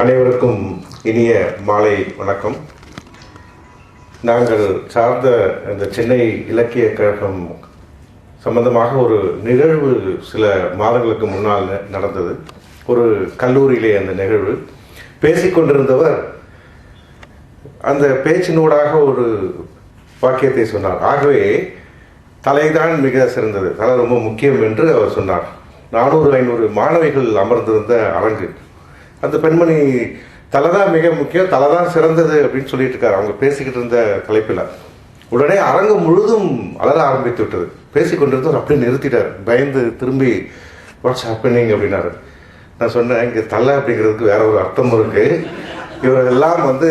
அனைவருக்கும் இனிய மாலை வணக்கம். நாங்கள் சார்ந்த இந்த சென்னை இலக்கிய கழகம் சம்பந்தமாக ஒரு நிகழ்வு சில மாதங்களுக்கு முன்னால் ந- நடந்தது. ஒரு கல்லூரியிலே அந்த நிகழ்வு. பேசிக்கொண்டிருந்தவர் அந்த பேச்சினூடாக ஒரு வாக்கியத்தை சொன்னார். ஆகவே தலைதான் மிக சிறந்தது. தலை ரொம்ப முக்கியம் என்று அவர் சொன்னார். நானூறு ஐநூறு மாணவிகள் அமர்ந்திருந்த அரங்கு. அந்த பெண்மணி தலை தான் மிக முக்கியம் தலை தான் சிறந்தது அப்படின்னு சொல்லிட்டு இருக்காரு. அவங்க பேசிக்கிட்டு இருந்த தலைப்பில். உடனே அரங்கம் முழுதும் அலற ஆரம்பித்து விட்டது. பேசிக்கொண்டிருந்தவர் அப்படியே நிறுத்திட்டார். பயந்து திரும்பி வாட்ஸ் ஹேப்பனிங் அப்படின்னாரு. நான் சொன்னேன் இங்கே தலை அப்படிங்கிறதுக்கு வேற ஒரு அர்த்தம் இருக்கு. இவரெல்லாம் வந்து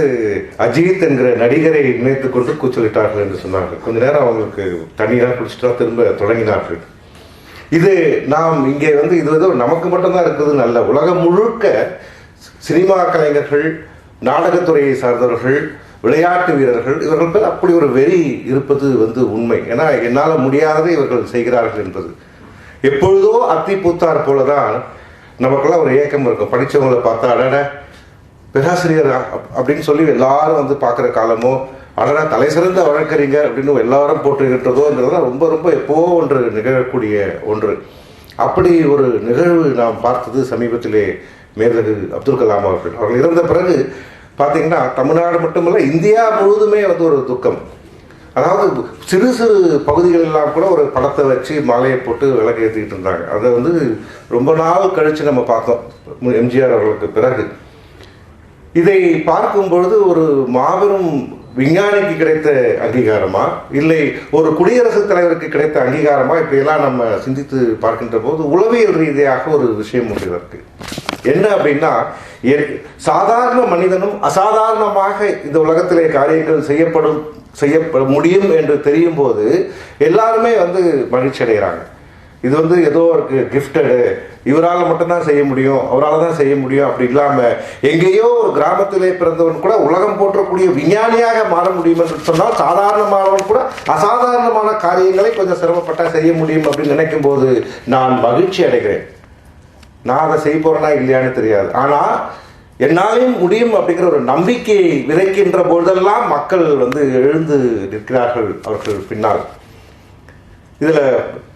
அஜித் என்கிற நடிகரை நினைத்து கொண்டு கூச்சலிட்டார்கள் என்று சொன்னார்கள். கொஞ்ச நேரம் அவங்களுக்கு தண்ணியெல்லாம் குடிச்சிட்டா திரும்ப தொடங்கினார்கள். இது நாம் இங்கே வந்து இது வந்து நமக்கு மட்டும்தான் இருக்கிறது நல்ல உலகம் முழுக்க சினிமா கலைஞர்கள் நாடகத்துறையை சார்ந்தவர்கள் விளையாட்டு வீரர்கள் இவர்கள் பேர் அப்படி ஒரு வெறி இருப்பது வந்து உண்மை. ஏன்னா என்னால் முடியாததை இவர்கள் செய்கிறார்கள் என்பது. எப்பொழுதோ அத்தி பூத்தார் போலதான் நமக்கெல்லாம் ஒரு ஏக்கம் இருக்கும். படித்தவங்களை பார்த்தா அடட பேராசிரியர் அப்- அப்படின்னு சொல்லி எல்லாரும் வந்து பார்க்குற காலமோ அடடா தலை சிறந்த வழக்கறிஞர் அப்படின்னு எல்லாரும் போட்டுக்கிட்டதோங்கிறது ரொம்ப ரொம்ப எப்போ ஒன்று நிகழக்கூடிய ஒன்று. அப்படி ஒரு நிகழ்வு நாம் பார்த்தது சமீபத்திலே மேதகு அப்துல் கலாம் அவர்கள். அவர்கள் இறந்த பிறகு பார்த்தீங்கன்னா தமிழ்நாடு மட்டுமல்ல இந்தியா முழுவதுமே வந்து ஒரு துக்கம். அதாவது சிறு சிறு பகுதிகள் எல்லாம் கூட ஒரு படத்தை வச்சு மாலையை போட்டு விளக்கு ஏற்றிக்கிட்டு இருந்தாங்க. அதை வந்து ரொம்ப நாள் கழித்து நம்ம பார்த்தோம் எம்ஜிஆர் அவர்களுக்கு பிறகு. இதை பார்க்கும் பொழுது ஒரு மாபெரும் விஞ்ஞானிக்கு கிடைத்த அங்கீகாரமா? இல்லை ஒரு குடியரசுத் தலைவருக்கு கிடைத்த அங்கீகாரமா? இப்படியெல்லாம் நம்ம சிந்தித்து பார்க்கின்ற போது உளவியல் ரீதியாக ஒரு விஷயம் ஒன்று இருக்குது என்ன அப்படின்னா எ- சாதாரண மனிதனும் அசாதாரணமாக இந்த உலகத்திலே காரியங்கள் செய்யப்படும் செய்யப்பட முடியும் என்று தெரியும் போது எல்லாருமே வந்து மகிழ்ச்சி அடைகிறாங்க இது வந்து ஏதோ ஒரு கிஃப்டடு இவரால் மட்டும்தான் செய்ய முடியும் அவரால் தான் செய்ய முடியும் அப்படி இல்லாமல் எங்கேயோ ஒரு கிராமத்திலே பிறந்தவன் கூட உலகம் போற்றக்கூடிய விஞ்ஞானியாக மாற முடியும் என்று சொன்னால் சாதாரணமானவன் கூட அசாதாரணமான காரியங்களை கொஞ்சம் சிரமப்பட்டால் செய்ய முடியும் அப்படின்னு நினைக்கும் போது நான் மகிழ்ச்சி அடைகிறேன் நான் அதை செய்ய போறேனா இல்லையான்னு தெரியாது. ஆனால் என்னாலையும் முடியும் அப்படிங்கிற ஒரு நம்பிக்கையை விதைக்கின்ற பொழுதெல்லாம் மக்கள் வந்து எழுந்து நிற்கிறார்கள் அவர்கள் பின்னால். இதில்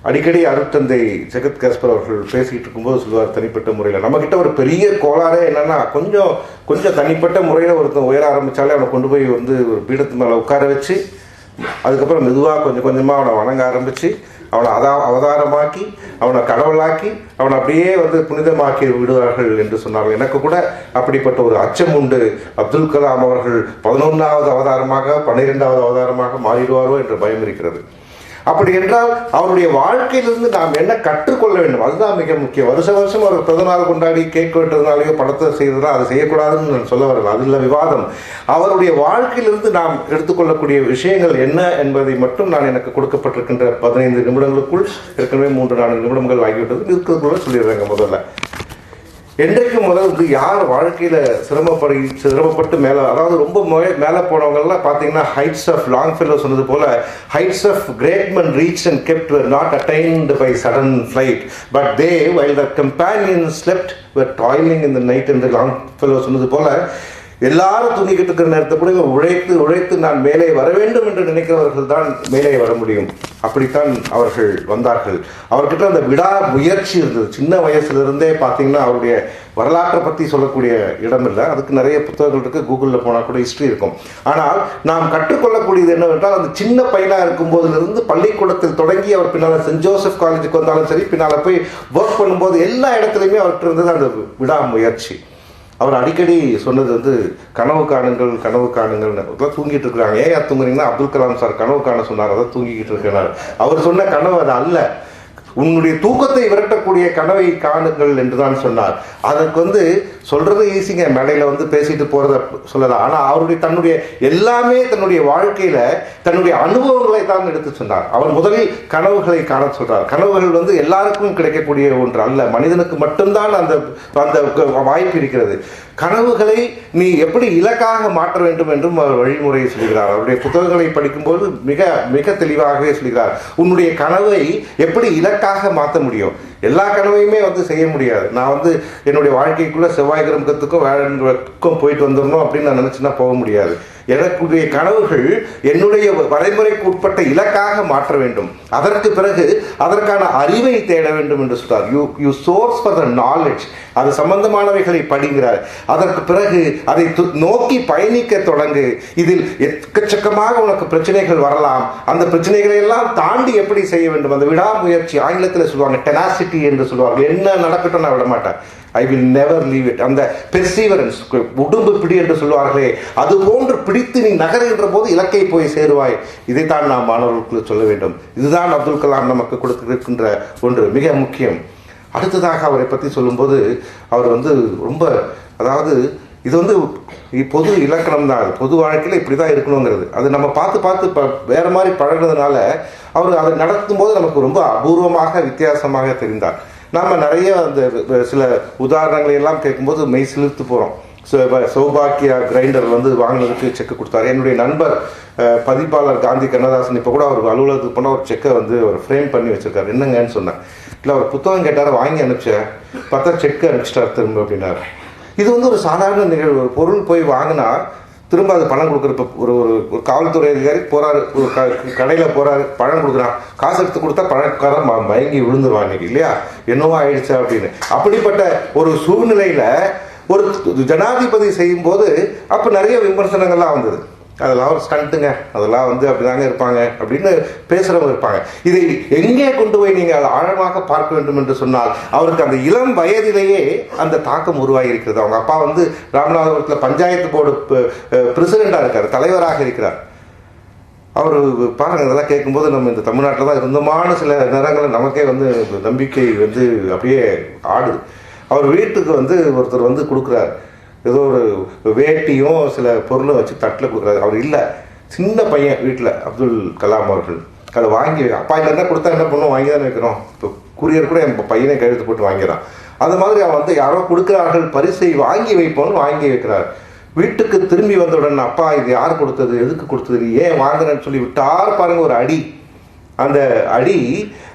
அடிக்கடி அருட்தந்தை ஜெகத் கஸ்பர் அவர்கள் பேசிக்கிட்டு இருக்கும்போது சொல்லுவார் தனிப்பட்ட முறையில் நம்மக்கிட்ட ஒரு பெரிய கோளாறே என்னன்னா கொஞ்சம் கொஞ்சம் தனிப்பட்ட முறையில் ஒருத்தன் உயர ஆரம்பித்தாலே அவனை கொண்டு போய் வந்து ஒரு பீடத்து மேலே உட்கார வச்சு அதுக்கப்புறம் மெதுவாக கொஞ்சம் கொஞ்சமாக அவனை வணங்க ஆரம்பித்து அவனை அதா அவதாரமாக்கி அவனை கடவுளாக்கி அவனை அப்படியே வந்து புனிதமாக்கி விடுவார்கள் என்று சொன்னார்கள். எனக்கு கூட அப்படிப்பட்ட ஒரு அச்சம் உண்டு. அப்துல் கலாம் அவர்கள் பதினொன்றாவது அவதாரமாக பன்னிரெண்டாவது அவதாரமாக மாறிடுவாரோ என்ற பயம் இருக்கிறது. அப்படி என்றால் அவருடைய வாழ்க்கையிலிருந்து நாம் என்ன கற்றுக்கொள்ள வேண்டும்? அதுதான் மிக முக்கியம். வருஷ வருஷம் ஒரு பிறந்தநாள் கொண்டாடி கேக் வெட்டுறதுனாலையோ படத்தை செய்யறதுனா அதை செய்யக்கூடாதுன்னு நான் சொல்ல வரல. அதில் விவாதம். அவருடைய வாழ்க்கையிலிருந்து நாம் எடுத்துக்கொள்ளக்கூடிய விஷயங்கள் என்ன என்பதை மட்டும் நான் எனக்கு கொடுக்கப்பட்டிருக்கின்ற பதினைந்து நிமிடங்களுக்குள் ஏற்கனவே மூன்று நான்கு நிமிடங்கள் ஆகிவிட்டது. இருக்கிறதுக்குள்ள சொல்லிடுறேங்க முதல்ல. என்றைக்கு முதல் வந்து யார் வாழ்க்கையில் சிரமப்படி சிரமப்பட்டு மேலே அதாவது ரொம்ப மேலே போனவங்கெல்லாம் பார்த்தீங்கன்னா ஹைட்ஸ் ஆஃப் லாங் ஃபெல்லோ சொன்னது போல heights of great men reach and kept were not attained by sudden flight but they while the companion slept were toiling இந்த நைட் night என்று லாங் ஃபெல்லோ சொன்னது போல எல்லாரும் தூங்கிக்கிட்டு இருக்கிற நேரத்தை கூட இவன் உழைத்து உழைத்து நான் மேலே வர வேண்டும் என்று நினைக்கிறவர்கள் தான் மேலே வர முடியும். அப்படித்தான் அவர்கள் வந்தார்கள். அவர்கிட்ட அந்த விடா முயற்சி இருந்தது. சின்ன வயசுலேருந்தே பார்த்தீங்கன்னா அவருடைய வரலாற்றை பற்றி சொல்லக்கூடிய இடம் இல்லை. அதுக்கு நிறைய புத்தகங்கள் இருக்குது கூகுளில் போனால் கூட ஹிஸ்ட்ரி இருக்கும். ஆனால் நாம் கற்றுக்கொள்ளக்கூடியது என்னவென்றால் அந்த சின்ன பையனாக இருக்கும்போதிலிருந்து பள்ளிக்கூடத்தில் தொடங்கி அவர் பின்னால் சென்ட் ஜோசப் காலேஜுக்கு வந்தாலும் சரி பின்னால் போய் ஒர்க் பண்ணும்போது எல்லா இடத்துலையுமே அவர்கிட்ட இருந்தது அந்த விடா முயற்சி. அவர் அடிக்கடி சொன்னது வந்து கனவு காணுங்கள் கனவு காணுங்கள் அதெல்லாம் தூங்கிட்டு இருக்கிறாங்க. ஏன் தூங்குறீங்கன்னா அப்துல் கலாம் சார் கனவு காண சொன்னார் அதான் தூங்கிக்கிட்டு இருக்கிறார். அவர் சொன்ன கனவு அது அல்ல. உன்னுடைய தூக்கத்தை விரட்டக்கூடிய கனவை காணுங்கள் என்று தான் சொன்னார். அதற்கு வந்து சொல்றது ஈஸிங்க. மேடையில் வந்து பேசிட்டு போறத சொல்லலாம். ஆனால் அவருடைய தன்னுடைய எல்லாமே தன்னுடைய வாழ்க்கையில தன்னுடைய அனுபவங்களை தான் எடுத்து சொன்னார். அவர் முதலில் கனவுகளை காண சொல்றார். கனவுகள் வந்து எல்லாருக்கும் கிடைக்கக்கூடிய ஒன்று அல்ல. மனிதனுக்கு மட்டும்தான் அந்த அந்த வாய்ப்பு இருக்கிறது. கனவுகளை நீ எப்படி இலக்காக மாற்ற வேண்டும் என்றும் அவர் வழிமுறையை சொல்கிறார். அவருடைய புத்தகங்களை படிக்கும்போது மிக மிக தெளிவாகவே சொல்கிறார். உன்னுடைய கனவை எப்படி இலக்காக மாற்ற முடியும்? எல்லா கனவையுமே வந்து செய்ய முடியாது. நான் வந்து என்னுடைய வாழ்க்கைக்குள்ளே செவ்வாய் கிரகத்துக்கும் வேழனுக்கும் போயிட்டு வந்துடணும் அப்படின்னு நான் நினச்சின்னா போக முடியாது. எனக்குடைய கனவுகள் என்னுடைய வரைமுறைக்கு உட்பட்ட இலக்காக மாற்ற வேண்டும். அதற்கு பிறகு அதற்கான அறிவை தேட வேண்டும் என்று சொல்றார். You you source for the knowledge அது சம்பந்தமானவைகளை படிங்கிறார் அதற்கு பிறகு அதை து- நோக்கி பயணிக்க தொடங்கு. இதில் எக்கச்சக்கமாக உனக்கு பிரச்சனைகள் வரலாம். அந்த பிரச்சனைகளை எல்லாம் தாண்டி எப்படி செய்ய வேண்டும்? அந்த விடாமுயற்சி ஆங்கிலத்தில் சொல்லுவாங்க டெனாசிட்டி என்று சொல்லுவாங்க என்ன நடக்கட்டும் நான் விட மாட்டேன் I will never leave it அந்த பெர்சீவரன்ஸ் உடும்பு பிடி என்று சொல்வார்களே அது போன்று பிடித்து நீ நகருகின்ற போது இலக்கை போய் சேருவாய். இதைத்தான் நாம் மாணவர்களுக்கு சொல்ல வேண்டும். இதுதான் அப்துல் கலாம் நமக்கு கொடுத்திருக்கின்ற ஒன்று மிக முக்கியம். அடுத்ததாக அவரை பற்றி சொல்லும்போது அவர் வந்து ரொம்ப அதாவது இது வந்து பொது இலக்கணம் தான். அது பொது வாழ்க்கையில் இப்படி தான் இருக்கணுங்கிறது. அது நம்ம பார்த்து பார்த்து ப வேறு மாதிரி பழகுனதுனால அவர் அதை நடத்தும் போது நமக்கு ரொம்ப அபூர்வமாக வித்தியாசமாக தெரிந்தார். நாம் நிறைய அந்த சில உதாரணங்களை எல்லாம் கேட்கும்போது மெய் சிலிர்த்து போகிறோம் சௌபாக்கியா கிரைண்டர் வந்து வாங்கினதுக்கு செக் கொடுத்தாரு. என்னுடைய நண்பர் பதிப்பாளர் காந்தி கண்ணதாசன் இப்போ கூட அவர் அலுவலகத்துக்கு போனால் ஒரு செக்கை வந்து அவர் ஃப்ரேம் பண்ணி வச்சுருக்காரு. என்னங்கன்னு சொன்னேன் இல்லை அவர் புத்தகம் கேட்டார் வாங்கி அனுப்பிச்சேன். பார்த்தா செக்கு அனுப்பிச்சிட்டார் திரும்ப அப்படின்னாரு. இது வந்து ஒரு சாதாரண நிகழ்வு. ஒரு பொருள் போய் வாங்கினா திரும்ப அது பணம் கொடுக்குறப்போ ஒரு ஒரு ஒரு காவல்துறை அதிகாரி போறாரு. ஒரு க கடையில் போறாரு. பழம் கொடுக்குறான். காசு எடுத்து கொடுத்தா பழக்காரன் மயங்கி விழுந்துருவான் இன்னைக்கு இல்லையா? என்னவோ ஆயிடுச்சா அப்படின்னு. அப்படிப்பட்ட ஒரு சூழ்நிலையில ஒரு ஜனாதிபதி செய்யும்போது அப்போ நிறைய விமர்சனங்கள்லாம் வந்தது. அதெல்லாம் ஒரு ஸ்டண்ட்டுங்க. அதெல்லாம் வந்து அப்படிதாங்க இருப்பாங்க அப்படின்னு பேசுகிறவங்க இருப்பாங்க. இதை எங்கே கொண்டு போய் நீங்கள் அதை ஆழமாக பார்க்க வேண்டும் என்று சொன்னால் அவருக்கு அந்த இளம் வயதிலேயே அந்த தாக்கம் உருவாகி இருக்கிறது அவங்க அப்பா வந்து ராமநாதபுரத்தில் பஞ்சாயத்து போர்டு பிரசிடெண்டாக இருக்கார் தலைவராக இருக்கிறார். அவர் பாருங்கள் இதெல்லாம் கேட்கும்போது நம்ம இந்த தமிழ்நாட்டில் தான் இருந்தமான சில நேரங்களில் நமக்கே வந்து நம்பிக்கை வந்து அப்படியே ஆடுது. அவர் வீட்டுக்கு வந்து ஒருத்தர் வந்து கொடுக்குறாரு. ஏதோ ஒரு வேட்டியும் சில பொருளும் வச்சு தட்டில் கொடுக்குறாரு அவர் இல்லை. சின்ன பையன் வீட்டில் அப்துல் கலாம் அவர்கள். அதை வாங்கி அப்பா இல்லைன்னா கொடுத்தா என்ன பண்ணுவோம் வாங்கி தானே வைக்கிறோம் இப்போ கூரியர் கூட என் பையனை கழுத்து போட்டு வாங்கிறான். அது மாதிரி அவன் வந்து யாரோ கொடுக்குறார்கள் பரிசை வாங்கி வைப்போம்னு வாங்கி வைக்கிறார். வீட்டுக்கு திரும்பி வந்தவுடன் அப்பா இது யார் கொடுத்தது? எதுக்கு கொடுத்தது? ஏன் வாங்குறேன்னு சொல்லி விட்டார் பாருங்க ஒரு அடி. அந்த அடி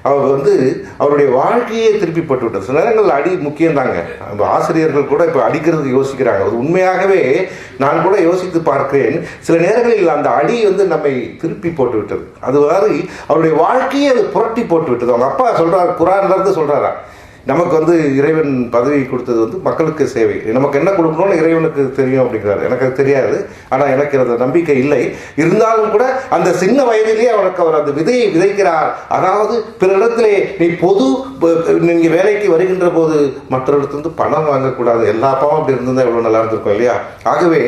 அவர் வந்து அவருடைய வாழ்க்கையே திருப்பி பட்டு விட்டது சில நேரங்கள் அடி முக்கியம்தாங்க. ஆசிரியர்கள் கூட இப்போ அடிக்கிறதுக்கு யோசிக்கிறாங்க. அது உண்மையாகவே நான் கூட யோசித்து பார்க்கிறேன். சில நேரங்களில் அந்த அடி வந்து நம்மை திருப்பி போட்டு விட்டது அது மாதிரி அவருடைய வாழ்க்கையை அது புரட்டி போட்டு விட்டது அவங்க அப்பா சொல்கிறார் குரான்லேருந்து சொல்கிறாரா நமக்கு வந்து இறைவன் பதவி கொடுத்தது வந்து மக்களுக்கு சேவை. நமக்கு என்ன கொடுக்கணும்னு இறைவனுக்கு தெரியும் அப்படிங்கிறாரு. எனக்கு அது தெரியாது. ஆனால் எனக்கு அந்த நம்பிக்கை இல்லை. இருந்தாலும் கூட அந்த சின்ன வயதிலேயே அவனுக்கு அவர் அந்த விதையை விதைக்கிறார். அதாவது பிற இடத்திலே நீ பொது நீங்கள் வேலைக்கு வருகின்ற போது மற்ற இடத்துலேருந்து பணம் வாங்கக்கூடாது. எல்லா அப்பாவும் அப்படி இருந்திருந்தால் எவ்வளோ நல்லா இருந்திருக்கும் இல்லையா? ஆகவே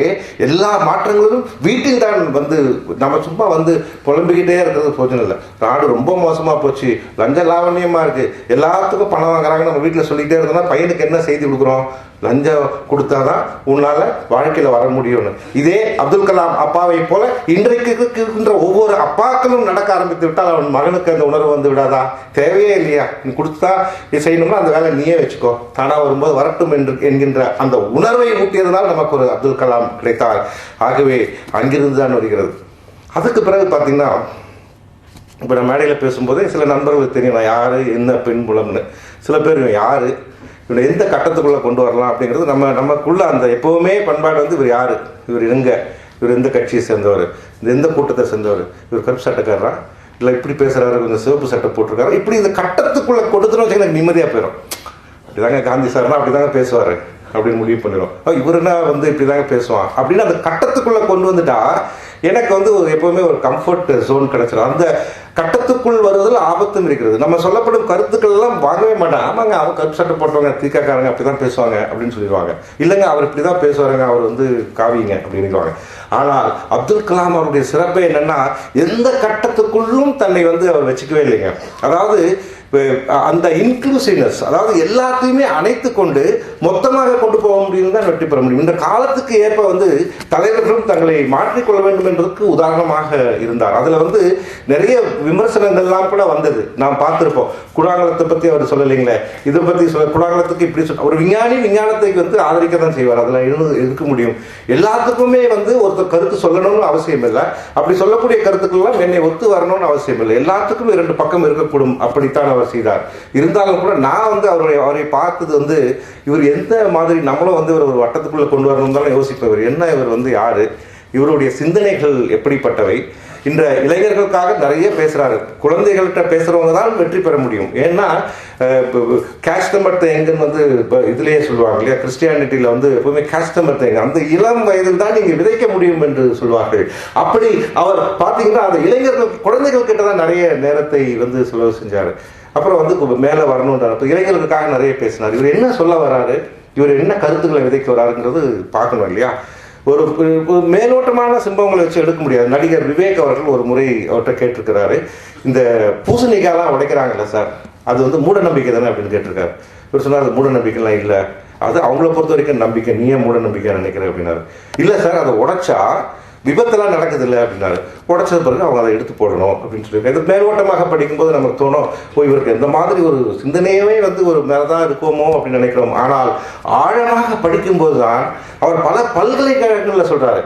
எல்லா மாற்றங்களும் வீட்டில் தான் வந்து நம்ம சும்மா வந்து புலம்பிக்கிட்டே இருக்கிறது போச்சுன்னு இல்லை. நாடு ரொம்ப மோசமாக போச்சு. லஞ்ச லாவண்யமாக இருக்குது எல்லாத்துக்கும் பணம் வாங்குறாங்க. நம்ம வீட்டில் சொல்லிக்கிட்டே இருந்தோம்னா பையனுக்கு என்ன செய்தி கொடுக்குறோம்? லஞ்சம் கொடுத்தாதான் உன்னால் வாழ்க்கையில் வர முடியும்னு. இதே அப்துல் கலாம் அப்பாவை போல இன்றைக்கு இருக்கின்ற ஒவ்வொரு அப்பாக்களும் நடக்க ஆரம்பித்து விட்டால் அவன் மகனுக்கு அந்த உணர்வு வந்து விடாதா? தேவையே இல்லையா? நீ கொடுத்தா நீ செய்யணும்னா அந்த வேலை நீயே வச்சுக்கோ. தானாக வரும்போது வரட்டும் என்று என்கின்ற அந்த உணர்வை ஊட்டியதனால் நமக்கு ஒரு அப்துல் கலாம் கிடைத்தார். ஆகவே அங்கிருந்து தான் வருகிறது. அதுக்கு பிறகு பார்த்தீங்கன்னா இப்போ நான் மேடையில் பேசும்போதே சில நண்பர்களுக்கு தெரியும் நான் யார் என்ன பின்புலம்னு சில பேர் இவன் யார் இவனை எந்த கட்டத்துக்குள்ளே கொண்டு வரலாம் அப்படிங்கிறது நம்ம நமக்குள்ள அந்த எப்போவுமே பண்பாடு வந்து இவர் யார்? இவர் எங்க? இவர் எந்த கட்சியை சேர்ந்தவர்? இந்த எந்த கூட்டத்தை சேர்ந்தவர்? இவர் கருப்பு சட்டைக்காரரா? இல்லை இப்படி பேசுகிறாரு கொஞ்சம் சிவப்பு சட்டை போட்டிருக்காரு. இப்படி இந்த கட்டத்துக்குள்ளே கொடுத்துன்னு வச்சு எனக்கு நிம்மதியாக போயிடும் அப்படிதாங்க காந்தி சார்னா அப்படிதாங்க பேசுவார் அப்படின்னு முடிவு பண்ணிடும் இவருனா வந்து இப்படிதாங்க பேசுவான். அப்படின்னு அந்த கட்டத்துக்குள்ளே கொண்டு வந்துட்டா எனக்கு வந்து ஒரு எப்பவுமே ஒரு கம்ஃபர்ட் ஜோன் கிடைச்சிடும் அந்த கட்டத்துக்குள் வருவதில் ஆபத்தும் இருக்கிறது. நம்ம சொல்லப்படும் கருத்துக்கள் எல்லாம் வாங்கவே மாட்டேன் ஆமாங்க அவங்க கருப்பு சட்டை போட்டவங்க தீக்காக்காரங்க அப்படிதான் பேசுவாங்க அப்படின்னு சொல்லிடுவாங்க. இல்லைங்க அவர் இப்படிதான் பேசுவாருங்க அவர் வந்து காவிங்க அப்படின்னு ஆனால் அப்துல் கலாம் அவருடைய சிறப்பே என்னன்னா எந்த கட்டத்துக்குள்ளும் தன்னை வந்து அவர் வச்சுக்கவே இல்லைங்க. அதாவது அந்த இன்க்ளூசிவ்னஸ் அதாவது எல்லாத்தையுமே அணைத்து கொண்டு மொத்தமாக கொண்டு போக முடியும் தான் வெற்றி பெற முடியும். இந்த காலத்துக்கு ஏற்ப வந்து தலைவர்களும் தங்களை மாற்றிக்கொள்ள வேண்டும் என்பதற்கு உதாரணமாக இருந்தார். அதுல வந்து நிறைய விமர்சனங்கள்லாம் கூட வந்தது. நாம் பார்த்திருப்போம். குடாங்கலத்தை பத்தி அவர் சொல்லலைங்களே. இதை பத்தி சொல்ல குடாங்கலத்துக்கு இப்படி சொல்ல ஒரு விஞ்ஞானி விஞ்ஞானத்தை வந்து ஆதரிக்க தான் செய்வார். அதில் இருக்க முடியும். எல்லாத்துக்குமே வந்து ஒருத்தர் கருத்து சொல்லணும்னு அவசியம் இல்லை. அப்படி சொல்லக்கூடிய கருத்துக்கள்லாம் என்னை ஒத்து வரணும்னு அவசியம் இல்லை. எல்லாத்துக்கும் இரண்டு பக்கம் இருக்கக்கூடும். அப்படித்தான் அவர் செய்தார். இருந்தாலும் கூட நான் வந்து அவருடைய அவரை பார்த்தது வந்து இவர் எந்த மாதிரி நம்மளும் வந்து இவர் ஒரு வட்டத்துக்குள்ளே கொண்டு வரணும் தான் யோசிப்பவர்? என்ன இவர் வந்து யார்? இவருடைய சிந்தனைகள் எப்படிப்பட்டவை? இந்த இளைஞர்களுக்காக நிறைய பேசுகிறாரு குழந்தைகள்கிட்ட பேசுகிறவங்க தான் வெற்றி பெற முடியும். ஏன்னா கேஸ்டமர் தேங்கன்னு வந்து இப்போ இதுலேயே சொல்லுவாங்க இல்லையா? கிறிஸ்டியானிட்டியில் வந்து எப்பவுமே கேஸ்டமர் தேங்க. அந்த இளம் வயதில் தான் நீங்கள் விதைக்க முடியும் என்று சொல்வார்கள். அப்படி அவர் பார்த்தீங்கன்னா அந்த இளைஞர்கள் குழந்தைகள் கிட்ட தான் நிறைய நேரத்தை வந்து செலவு செஞ்சார். அப்புறம் வந்து மேலே வரணுன்றார். இப்போ இளைஞர்களுக்காக நிறைய பேசினார். இவர் என்ன சொல்ல வராரு? இவர் என்ன கருத்துக்களை விதைக்க வராருங்கிறது பார்க்கணும் இல்லையா? ஒரு மேலோட்டமான சம்பவங்களை வச்சு எடுக்க முடியாது. நடிகர் விவேக் அவர்கள் ஒரு முறை அவர்கிட்ட கேட்டிருக்கிறாரு. இந்த பூசணிக்காலாம் உடைக்கிறாங்கல்ல சார் அது வந்து மூட நம்பிக்கை தானே அப்படின்னு கேட்டிருக்காரு. இவர் சொன்னார் அது மூட நம்பிக்கைலாம் இல்லை. அது அவங்கள பொறுத்த வரைக்கும் நம்பிக்கை. நீ ஏன் மூட நம்பிக்கை நினைக்கிறேன் அப்படின்னாரு. இல்லை சார் அதை உடைச்சா விபத்தெல்லாம் நடக்குது இல்லை அப்படின்னாரு. உடைச்சது பிறகு அவங்க அதை எடுத்து போடணும் அப்படின்னு சொல்லி இது மேலோட்டமாக படிக்கும்போது நமக்கு தோணும் ஓ இவருக்கு இந்த மாதிரி ஒரு சிந்தனையவே வந்து ஒரு மேலே தான் இருக்குமோ அப்படின்னு நினைக்கிறோம். ஆனால் ஆழமாக படிக்கும்போது தான் அவர் பல பல்கலைக்கழகங்களில் சொல்றாரு.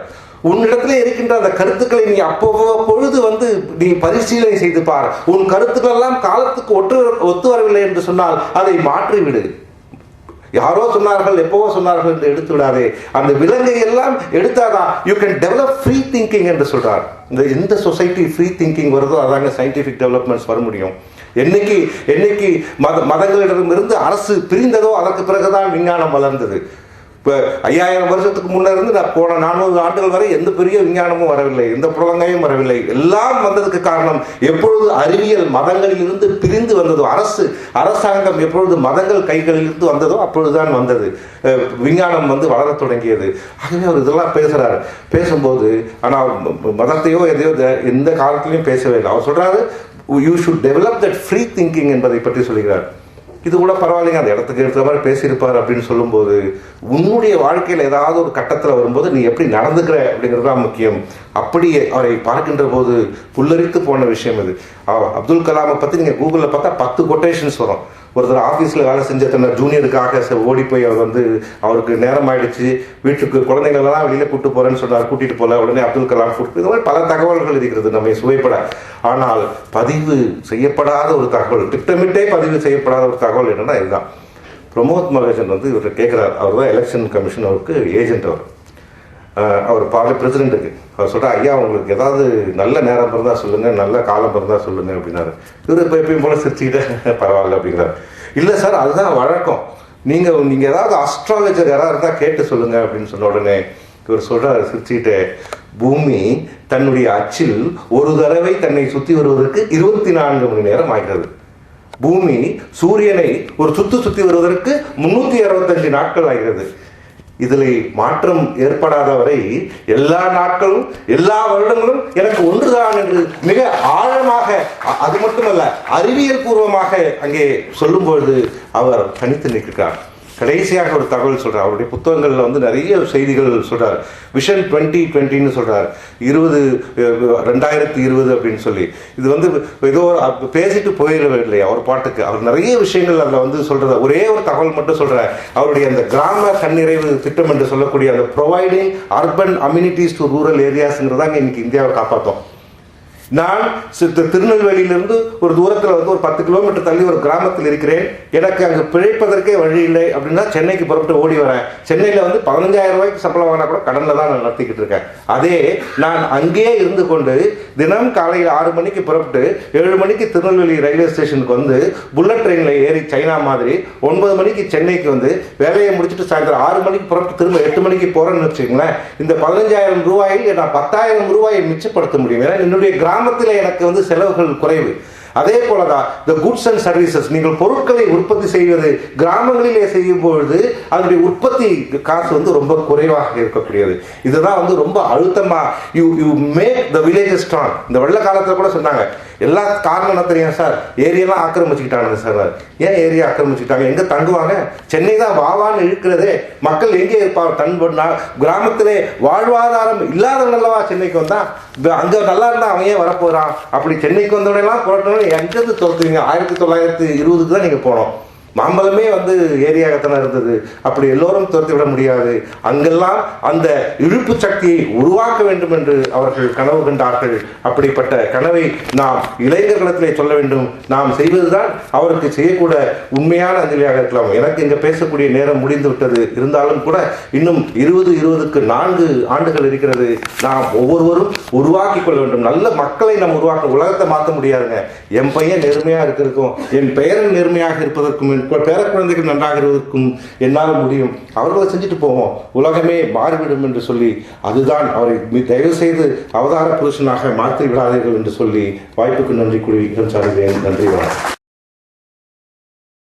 உன்னிடத்துல இருக்கின்ற அந்த கருத்துக்களை நீ அப்போ பொழுது வந்து நீ பரிசீலனை செய்து பார். உன் கருத்துக்கள் எல்லாம் காலத்துக்கு ஒற்று ஒத்து வரவில்லை என்று சொன்னால் அதை மாற்றிவிடு. யாரோ சொன்னார்கள் எப்பவோ சொன்னார்கள் என்று எடுத்து விடாதே. அந்த விலங்கை எல்லாம் எடுத்தாதான் you can develop free thinking என்று சொல்றார். இந்த எந்த சொசைட்டி ஃப்ரீ திங்கிங் வருதோ அதாங்க சயின்டிஃபிக் டெவலப்மெண்ட்ஸ் வர முடியும். என்னைக்கு என்னைக்கு மத மதங்களிடமிருந்து அரசு பிரிந்ததோ அதற்கு பிறகுதான் விஞ்ஞானம் வளர்ந்தது. இப்போ ஐயாயிரம் வருஷத்துக்கு முன்னே இருந்து நான் போன நானூறு ஆண்டுகள் வரை எந்த பெரிய விஞ்ஞானமும் வரவில்லை எந்த புலங்கையும் வரவில்லை. எல்லாம் வந்ததுக்கு காரணம் எப்பொழுது அறிவியல் மதங்களில் இருந்து பிரிந்து வந்ததோ அரசு அரசாங்கம் எப்பொழுது மதங்கள் கைகளில் இருந்து வந்ததோ அப்பொழுதுதான் வந்தது. விஞ்ஞானம் வந்து வளர தொடங்கியது. ஆகவே அவர் இதெல்லாம் பேசுகிறார் பேசும்போது ஆனால் மதத்தையோ எதையோ த- எந்த காலத்திலையும் பேசவே இல்லை. அவர் சொல்கிறாரு you should develop that free thinking என்பதை பற்றி சொல்கிறார். இது கூட பரவாயில்லைங்க அந்த இடத்துக்கு எடுத்த மாதிரி பேசியிருப்பார் அப்படின்னு சொல்லும்போது உன்னுடைய வாழ்க்கையில் ஏதாவது ஒரு கட்டத்தில் வரும்போது நீ எப்படி நடந்துக்கிற அப்படிங்கிறது தான் முக்கியம். அப்படியே அவரை பார்க்கின்ற போது புல்லரித்து போன விஷயம் இது. அப்துல் கலாமை பற்றி நீங்கள் கூகுளில் பார்த்தா பத்து கொட்டேஷன்ஸ் வரும். ஒருத்தர் ஆஃபீஸில் வேலை செஞ்ச தன்னை ஜூனியருக்காக ஓடி போய் அவர் வந்து அவருக்கு நேரம் ஆயிடுச்சு வீட்டுக்கு குழந்தைங்களெல்லாம் வெளியில் கூட்டு போகிறேன்னு சொன்னார் கூட்டிகிட்டு போகல உடனே அப்துல் கலாம் கூட்டு இது மாதிரி பல தகவல்கள் இருக்கிறது நம்மை சுவைப்பட. ஆனால் பதிவு செய்யப்படாத ஒரு தகவல் திட்டமிட்டே பதிவு செய்யப்படாத ஒரு தகவல் என்னென்னா இதுதான். பிரமோத் மகேசன் வந்து இவர் கேட்குறார். அவர் தான் எலெக்ஷன் கமிஷன் அவருக்கு ஏஜென்ட் அவர். அவர் பல பிரசிடென்ட்டுக்கு. அவர் சொல்கிறார் ஐயா உங்களுக்கு ஏதாவது நல்ல நேரம் பிறந்தா சொல்லுங்கள் நல்ல காலம் இருந்தால் சொல்லுங்கள் அப்படின்னாரு. இவர் இப்போ எப்பயும் போல சிரிச்சுக்கிட்டே பரவாயில்ல அப்படிங்கிறார். இல்லை சார் அதுதான் வழக்கம். நீங்கள் நீங்கள் ஏதாவது அஸ்ட்ராலஜர் யாராவது இருந்தால் கேட்டு சொல்லுங்கள் அப்படின்னு சொன்ன உடனே இவர் சொல்கிறார் சிரிச்சுக்கிட்டே. பூமி தன்னுடைய அச்சில் ஒரு தடவை தன்னை சுற்றி வருவதற்கு இருபத்தி நான்கு மணி நேரம் ஆகிறது. பூமி சூரியனை ஒரு சுத்து சுத்தி வருவதற்கு முன்னூத்தி அறுபத்தஞ்சு நாட்கள் ஆகிறது. இதில் மாற்றம் ஏற்படாத வரை எல்லா நாட்களும் எல்லா வருடங்களும் எனக்கு ஒன்றுதான் என்று மிக ஆழமாக அது மட்டுமல்ல அறிவியல் பூர்வமாக அங்கே சொல்லும்பொழுது அவர் தனித்து நிற்கிறார். கடைசியாக ஒரு தகவல் சொல்கிறார் அவருடைய புத்தகங்களில் வந்து நிறைய செய்திகள் சொல்கிறார் விஷன் டுவெண்ட்டி டுவெண்ட்டின்னு சொல்கிறார் இருபது ரெண்டாயிரத்தி இருபது அப்படின்னு சொல்லி. இது வந்து ஏதோ பேசிட்டு போயிடவில்லை அவர் பாட்டுக்கு. அவர் நிறைய விஷயங்கள் அதில் வந்து சொல்கிறத ஒரே ஒரு தகவல் மட்டும் சொல்கிறார் அவருடைய அந்த கிராம கண்ணிறைவு திட்டம் என்று சொல்லக்கூடிய அந்த providing urban amenities to rural ஏரியாஸுங்கிறதாங்க இன்னைக்கு இந்தியாவை காப்பாற்றோம் நான் சித்த திருநெல்வேலியிலிருந்து ஒரு தூரத்தில் வந்து ஒரு பத்து கிலோமீட்டர் தள்ளி ஒரு கிராமத்தில் இருக்கிறேன். எனக்கு அங்கே பிழைப்பதற்கே வழி இல்லை அப்படின்னா சென்னைக்கு புறப்பட்டு ஓடி வரேன். சென்னையில் வந்து பதினஞ்சாயிரம் ரூபாய்க்கு சம்பளம் வாங்கினா கூட கடனில் தான் நான் நடத்திக்கிட்டு இருக்கேன். அதே நான் அங்கேயே இருந்து கொண்டு தினம் காலையில் ஆறு மணிக்கு புறப்பட்டு ஏழு மணிக்கு திருநெல்வேலி ரயில்வே ஸ்டேஷனுக்கு வந்து புல்லட் ட்ரெயினில் ஏறி சைனா மாதிரி ஒன்பது மணிக்கு சென்னைக்கு வந்து வேலையை முடிச்சுட்டு சாயந்தரம் ஆறு மணிக்கு புறப்பட்டு திரும்ப எட்டு மணிக்கு போகிறேன்னு வச்சுக்கோங்களேன். இந்த பதினஞ்சாயிரம் ரூபாயில் நான் பத்தாயிரம் ரூபாயை மிச்சப்படுத்த முடியும். ஏன்னா என்னுடைய கிராமத்தில் எனக்கு வந்து செலவுகள் குறைவு. அதே போலதான் இந்த குட்ஸ் அண்ட் சர்வீசஸ் நீங்கள் பொருட்களை உற்பத்தி செய்வது கிராமங்களிலே செய்யும் பொழுது அதனுடைய உற்பத்தி காசு வந்து ரொம்ப குறைவாக இருக்கக்கூடியது. இதுதான் வந்து ரொம்ப அழுத்தமா you you make the village strong இந்த வெள்ள காலத்தில் கூட சொன்னாங்க எல்லா காரணம் என்ன தெரியும் சார்? ஏரியெல்லாம் ஆக்கிரமிச்சுக்கிட்டாங்க சார். ஏன் ஏரியா ஆக்கிரமிச்சுக்கிட்டாங்க? எங்க தங்குவாங்க? சென்னை தான் வாவான்னு இழுக்கிறதே மக்கள் எங்கே இருப்பார் தன் கிராமத்திலே வாழ்வாதாரம் இல்லாதவன் அல்லவா சென்னைக்கு வந்தா? அங்க நல்லா இருந்தா அவன் ஏன் வரப்போறான்? அப்படி சென்னைக்கு வந்தவனெல்லாம் புரட்டணும் எங்கேருந்து தோத்துவீங்க ஆயிரத்தி தொள்ளாயிரத்தி இருபதுக்கு தான் நீங்க போனோம். மாம்பழமே வந்து ஏரியாகத்தானே இருந்தது. அப்படி எல்லோரும் துரத்தி விட முடியாது. அங்கெல்லாம் அந்த இழுப்பு சக்தியை உருவாக்க வேண்டும் என்று அவர்கள் கனவு கண்டார்கள். அப்படிப்பட்ட கனவை நாம் இளைஞர்களிடத்திலே சொல்ல வேண்டும். நாம் செய்வதுதான் அவருக்கு செய்யக்கூட உண்மையான அஞ்சலியாக இருக்கலாம். எனக்கு இங்கே பேசக்கூடிய நேரம் முடிந்து விட்டது. இருந்தாலும் கூட இன்னும் இருபது இருபதுக்கு நான்கு ஆண்டுகள் இருக்கிறது. நாம் ஒவ்வொருவரும் உருவாக்கி கொள்ள வேண்டும். நல்ல மக்களை நாம் உருவாக்க உலகத்தை மாற்ற முடியாதுங்க. என் பையன் நேர்மையாக இருக்கிறதுக்கும் என் பெயரன் நேர்மையாக இருப்பதற்கும் பேர குழந்தைகள் நன்றாக இருப்பதற்கும் என்னால் முடியும். அவர்களை செஞ்சுட்டு போவோம். உலகமே மாறிவிடும் என்று சொல்லி அதுதான் அவரை தயவு செய்து அவதார புருஷனாக மாற்றி விடாதீர்கள் என்று சொல்லி வாய்ப்புக்கு நன்றி கூறி சாருகிறேன் நன்றி வணக்கம்.